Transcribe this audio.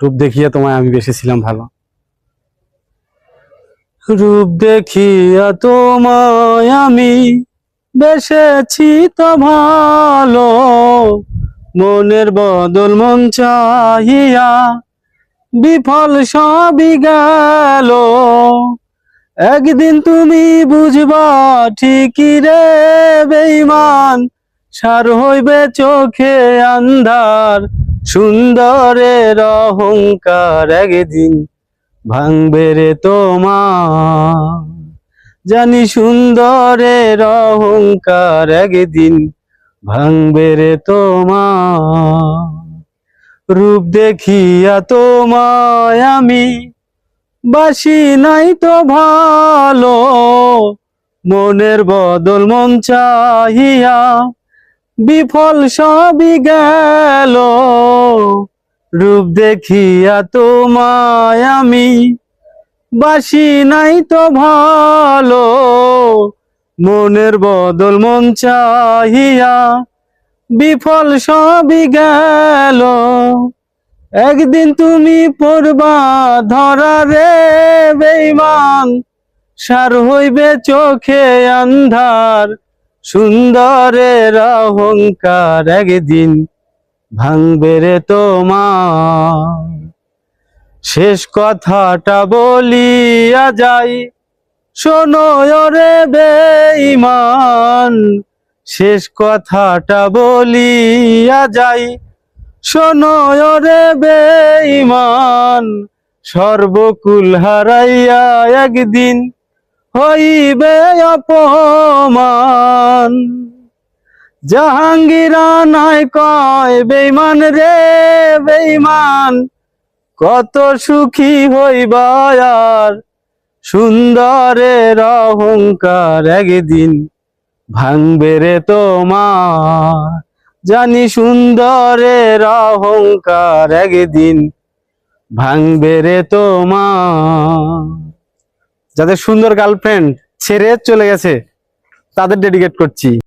রূপ দেখিয়ে তোমায় আমি বেসেছিলাম ভালো। রূপ দেখিয়া তোমায় আমি বেসেছি তো ভালো। মনের বদল মন চাহিয়া বিফল সবই গেল। একদিন তুমি বুঝবা ঠিকই রে বেইমান সার হইবে চোখে আন্ধার। সুন্দরের অহংকার একদিন ভাঙবে রে তোমার। জানি সুন্দরের অহংকার একদিন ভাঙবে রে তোমার। রূপ দেখিয়া তোমায় আমি বাসি নাই তো ভালো। মনের বদল মন চাহিয়া বিফল সবই গেল। রূপ দেখিয়া তোমায় আমি, বাসি নাই তো ভালো। মনের বদল মন চাহিয়া বিফল সবই গেল। একদিন তুমি পড়বা ধরা রে বেইমান, সার হইবে চোখে আন্ধার। সুন্দরের অহংকার একদিন ভাঙবে রে তোমার। শেষ কথাটা বলিয়া যাই, শোনো রে বেঈমান। শেষ কথাটা বলিয়া যাই, শোনো রে বেঈমান। সর্বকুল হারাইয়া একদিন হইবে অপমান। জাহাঙ্গীরা নাই কয় বেইমান রে বেইমান কত সুখী হইবা আর। সুন্দরের অহংকার একদিন ভাঙবে রে তোমার। জানি সুন্দরের অহংকার একদিন ভাঙবে রে তোমার। যাদের সুন্দর গার্লফ্রেন্ড ছেড়ে চলে গেছে তাদের ডেডিকেট করছি।